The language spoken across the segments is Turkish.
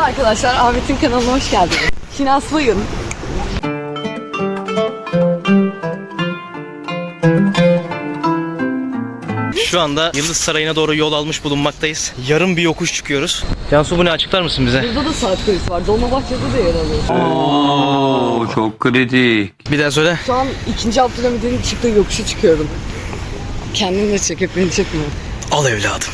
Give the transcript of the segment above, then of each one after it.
Merhaba arkadaşlar, Ahmet'in kanalına hoş geldiniz. Şinaslıyım. Şu anda Yıldız Sarayı'na doğru yol almış bulunmaktayız. Yarım bir yokuş çıkıyoruz. Cansu bu ne açıklar mısın bize? Burada da saat kulesi var. Dolmabahçe'de de yer alıyor. Oo çok kritik. Bir daha söyle. Şu an ikinci Abdülhamid'in çıktığı yokuşu çıkıyorum. Kendini de çek, hep beni çekmiyor. Al evladım.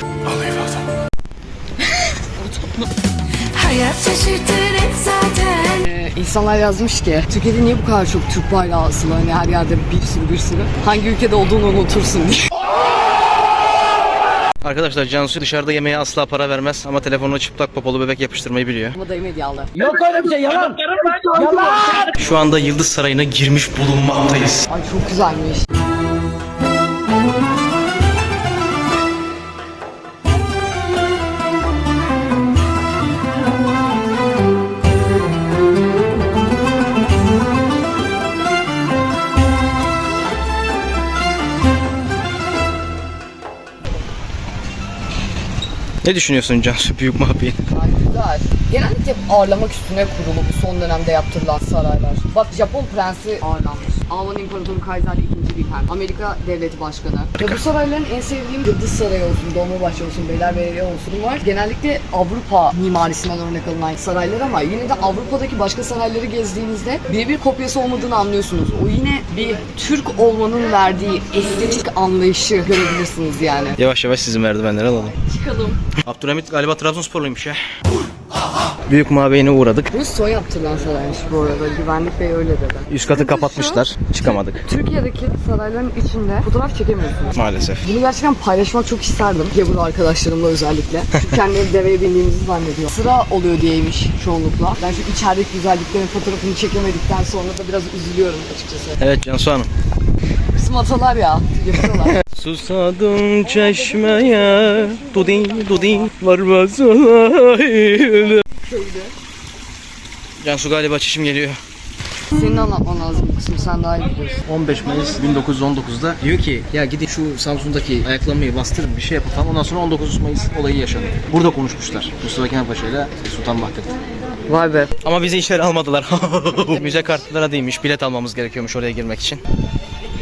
Hayat şaşırtır hep zaten Ee, insanlar yazmış ki, Türkiye'de niye bu kadar çok Türk bayrağı asılı? Hani her yerde bir sürü bir sürü. Hangi ülkede olduğunu unutursun diye. Arkadaşlar Cansu dışarıda yemeğe asla para vermez ama telefonuna çıplak popolu bebek yapıştırmayı biliyor. Ama dayım hediyalı. Şu anda Yıldız Sarayı'na girmiş bulunmaktayız. Ay çok güzelmiş. Ne düşünüyorsun Cansu büyük? Ay güzel. Genellikle ağırlamak üstüne kurulu bu son dönemde yaptırılan saraylar. Bak Japon prensi ağırlanmış. Alman İmparatoru Kaiser 2. Wilhelm. Amerika Devleti Başkanı. Ve bu sarayların en sevdiğim Yıldız Sarayı olsun, Dolmabahçe olsun, Beylerbeyi olsun var. Genellikle Avrupa mimarisinden örnek alınan saraylar ama yine de Avrupa'daki başka sarayları gezdiğinizde birebir kopyası olmadığını anlıyorsunuz. O yine bir Türk olmanın verdiği estetik anlayışı görebilirsiniz yani. Yavaş yavaş sizin merdivenleri alalım. Çıkalım. Abdülhamit galiba Trabzonsporluymuş ya. Büyük mabeyine uğradık. Bu son yaptırılan saraymış bu arada. Güvenlik Bey öyle dedi. Üst katı kapatmışlar. Çıkamadık. Türkiye'deki sarayların içinde fotoğraf çekemiyorsunuz. Maalesef. Bunu gerçekten paylaşmak çok isterdim. Gavur arkadaşlarımla özellikle. Çünkü kendileri deveye bindiğimizi zannediyor. Sıra oluyor diyeymiş çoğunlukla. Ben şu içerideki güzelliklerin fotoğrafını çekemedikten sonra da biraz üzülüyorum açıkçası. Evet Cansu Hanım. Bizim atalar ya. Susadım çeşmeye Dudin dudin varmaz olaydı Cansu galiba çişim geliyor. Senin anlatman lazım bu kısmı. Sen daha iyi biliyorsun. 15 Mayıs 1919'da diyor ki ya gidin şu Samsun'daki ayaklanmayı bastırın bir şey yapın falan. Ondan sonra 19 Mayıs olayı yaşadı. Burada konuşmuşlar. Mustafa Kemal Paşa ile Sultan Vahdettin. Vay be. Ama bizi içeri almadılar. Müze kartlara değilmiş. Bilet almamız gerekiyormuş oraya girmek için.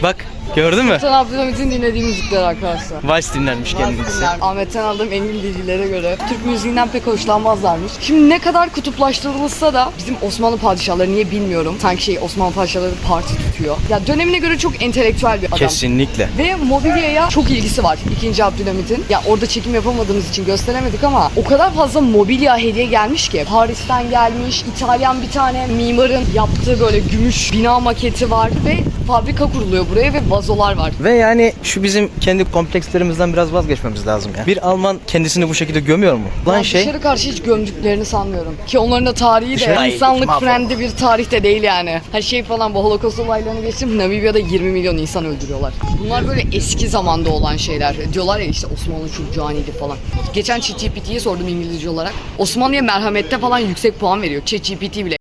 Bak gördün mü? Sen Abdülhamit'in dinlediği müzikler arkadaşlar. Vals dinlermiş kendisi. Ahmet'ten aldığım engin bilgilere göre Türk müziğinden pek hoşlanmazlarmış. Şimdi ne kadar kutuplaştırılsa da bizim Osmanlı padişahları niye bilmiyorum. Sanki şey Osmanlı padişahları parti tutuyor. Ya dönemine göre çok entelektüel bir adam. Kesinlikle. Ve mobilyaya çok ilgisi var 2. Abdülhamit'in. Ya orada çekim yapamadığımız için gösteremedik ama o kadar fazla mobilya hediye gelmiş ki. Paris'ten gelmiş, İtalyan bir tane mimarın yaptığı böyle gümüş bina maketi var ve fabrika kuruluyor buraya ve vazolar var. Ve yani şu bizim kendi komplekslerimizden biraz vazgeçmemiz lazım ya. Bir Alman kendisini bu şekilde gömüyor mu? Lan Ben şey dışarı karşı hiç gömdüklerini sanmıyorum. Ki onların da tarihi de Dışarı- insanlık frendi bir tarih de değil yani. Her şey falan bu holokaust olaylarını geçtim. Namibya'da 20 milyon insan öldürüyorlar. Bunlar böyle eski zamanda olan şeyler. Diyorlar ya işte Osmanlı çok caniydi falan. Geçen ChatGPT'ye sordum İngilizce olarak. Osmanlı'ya merhamette falan yüksek puan veriyor. ChatGPT bile.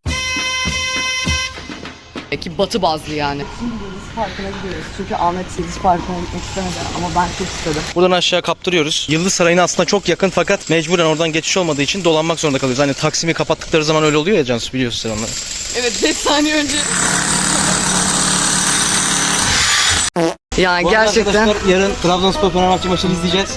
Ki batı bazlı yani. Parkı'na gidiyoruz. Çünkü Ahmet Yıldız Parkı'na gitmek istemedi ama ben çok istedim. buradan aşağı kaptırıyoruz. Yıldız Sarayı'na aslında çok yakın fakat mecburen oradan geçiş olmadığı için dolanmak zorunda kalıyoruz. Hani Taksim'i kapattıkları zaman öyle oluyor ya Cansu biliyorsun sen onları. Evet 5 saniye önce. Yani Bu arada gerçekten arkadaşlar yarın Trabzonspor Fenerbahçe maçını izleyeceğiz.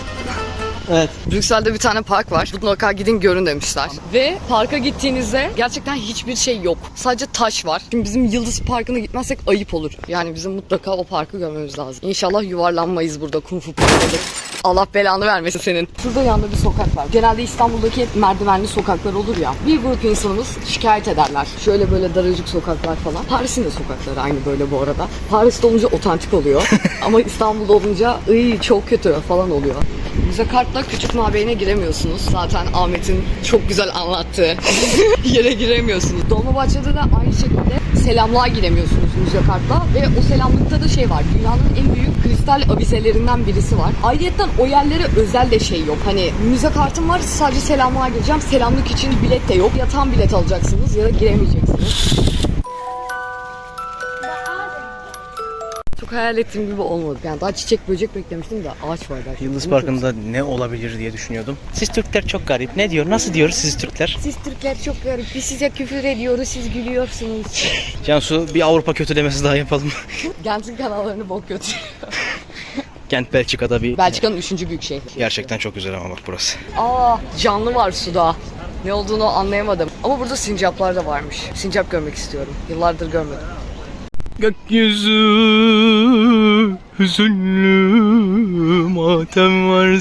Evet. Brüksel'de bir tane park var. Mutlaka gidin görün demişler. Ve parka gittiğinizde gerçekten hiçbir şey yok. Sadece taş var. Şimdi bizim Yıldız Parkı'na gitmezsek ayıp olur. Yani bizim mutlaka o parkı görmemiz lazım. İnşallah yuvarlanmayız burada kung fu parkında. Allah belanı vermesin senin. Şurada yanda bir sokak var. Genelde İstanbul'daki hep merdivenli sokaklar olur ya. Bir grup insanımız şikayet ederler. Şöyle böyle daracık sokaklar falan. Paris'in de sokakları aynı böyle bu arada. Paris'te olunca otantik oluyor. Ama İstanbul'da olunca ıy çok kötü falan oluyor. Müze kartla küçük mabeyine giremiyorsunuz. Zaten Ahmet'in çok güzel anlattığı yere giremiyorsunuz. Dolmabahçe'de de aynı şekilde selamlığa giremiyorsunuz müze kartla. Ve o selamlıkta da şey var. Dünyanın en büyük kristal avizelerinden birisi var. Ayrıca o yerlere özel de şey yok. Hani müze kartım var sadece selamlığa gireceğim. Selamlık için bilet de yok. Ya tam bilet alacaksınız ya da giremeyeceksiniz. Çok hayal ettiğim gibi olmadı. Yani daha çiçek böcek beklemiştim de ağaç var belki. Yıldız Parkı'nda ne olabilir diye düşünüyordum. Siz Türkler çok garip. Ne diyor? Nasıl diyoruz siz Türkler? Siz Türkler çok garip. Biz size küfür ediyoruz, siz gülüyorsunuz. Cansu bir Avrupa kötülemesi daha yapalım. Gent'in kanallarını bok götürüyor. Kent Belçika'da bir... Belçika'nın üçüncü büyük şehri. Gerçekten çok güzel ama bak burası. Aa canlı var suda. Ne olduğunu anlayamadım. Ama burada sincaplar da varmış. Sincap görmek istiyorum. Yıllardır görmedim. Gökyüzü hüzünlü matem var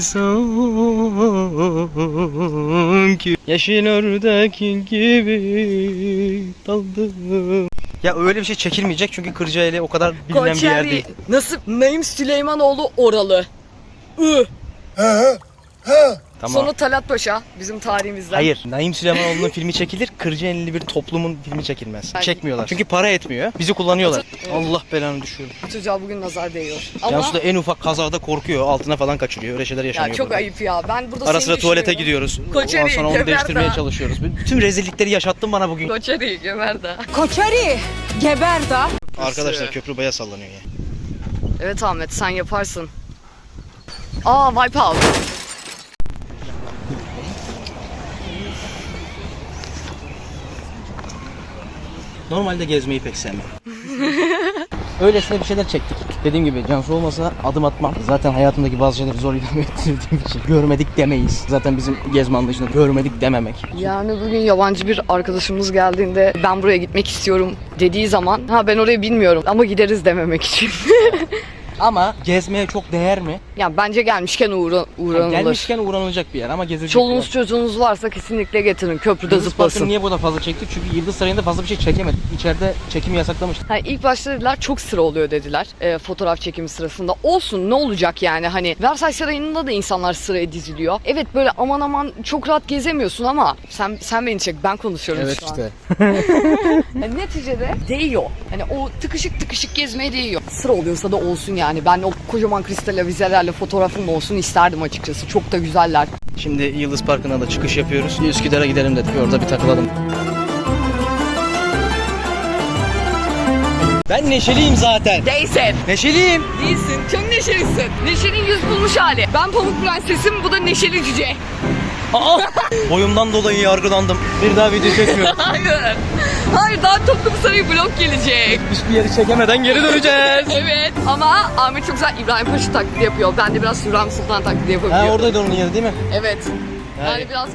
sanki Yeşil ördek gibi daldım Ya öyle bir şey çekilmeyecek çünkü Kırcaeli o kadar bilinen bir yer değil. Nasıl? Naim Süleymanoğlu oralı. I. Tamam. Sonra Talat Paşa bizim tarihimizden. Hayır. Naim Süleymanoğlu'nun filmi çekilir, Kırcaelili bir toplumun filmi çekilmez. Ben- Çekmiyorlar. Çünkü para etmiyor. Bizi kullanıyorlar. Evet. Allah belanı düşüyor. Bu çocuğa bugün nazar değiyor. Ama Cansu da en ufak kazada korkuyor, altına falan kaçırıyor. Öyle şeyler ya yaşanıyor çok burada. ayıp ya. Ben burada Ara sıra tuvalete gidiyoruz. Koçeri, Ondan sonra onu geber değiştirmeye çalışıyoruz. Bütün rezillikleri yaşattın bana bugün. Koçeri Geber de. Koçeri geber da. Arkadaşlar köprü baya sallanıyor ya. Evet Ahmet sen yaparsın. Aa Wipeout. Normalde gezmeyi pek sevmem. Öylesine bir şeyler çektik. Dediğim gibi Cansu olmasa adım atmam. Zaten hayatımdaki bazı şeyleri zor idame ettirdiğim için görmedik demeyiz. Zaten bizim gezme anlayışında görmedik dememek. Yani bugün yabancı bir arkadaşımız geldiğinde ben buraya gitmek istiyorum dediği zaman ha ben orayı bilmiyorum ama gideriz dememek için. Ama gezmeye çok değer mi? yani bence gelmişken uğra uğranılır. Gelmişken uğranılacak bir yer ama gezilecek bir Çoluğunuz yer. çocuğunuz varsa kesinlikle getirin. Köprüde Yıldız zıplasın. Niye burada fazla çektik? Çünkü Yıldız Sarayı'nda fazla bir şey çekemedik. İçeride çekimi yasaklamış. Ha, ilk başta dediler çok sıra oluyor dediler e, fotoğraf çekimi sırasında. Olsun ne olacak yani hani Versailles Sarayı'nda da insanlar sıraya diziliyor. Evet böyle aman aman çok rahat gezemiyorsun ama sen sen beni çek ben konuşuyorum şu an. Yani neticede değiyor. Hani o tıkışık tıkışık gezmeye değiyor. Sıra oluyorsa da olsun yani. Ben o kocaman kristal avizelerle fotoğrafım olsun isterdim açıkçası. Çok da güzeller. Şimdi Yıldız Parkı'na da çıkış yapıyoruz. Üsküdar'a gidelim dedik. Orada bir takılalım. Ben neşeliyim zaten. Değilsin. Neşeliyim. Değilsin. Çok neşelisin. Neşenin yüz bulmuş hali. Ben Pamuk Prensesim, bu da Neşeli Cüce. Aa! Boyumdan dolayı yargılandım. Bir daha video çekmiyorum. Hayır. Hayır daha Topkapı Sarayı blok gelecek. Hiçbir yeri çekemeden geri döneceğiz. Evet ama Ahmet çok güzel İbrahim Paşa taklidi yapıyor. Ben de biraz Hürrem Sultan taklidi ha yapabiliyorum. oradaydı onun yeri değil mi? Evet. Yani- Yani biraz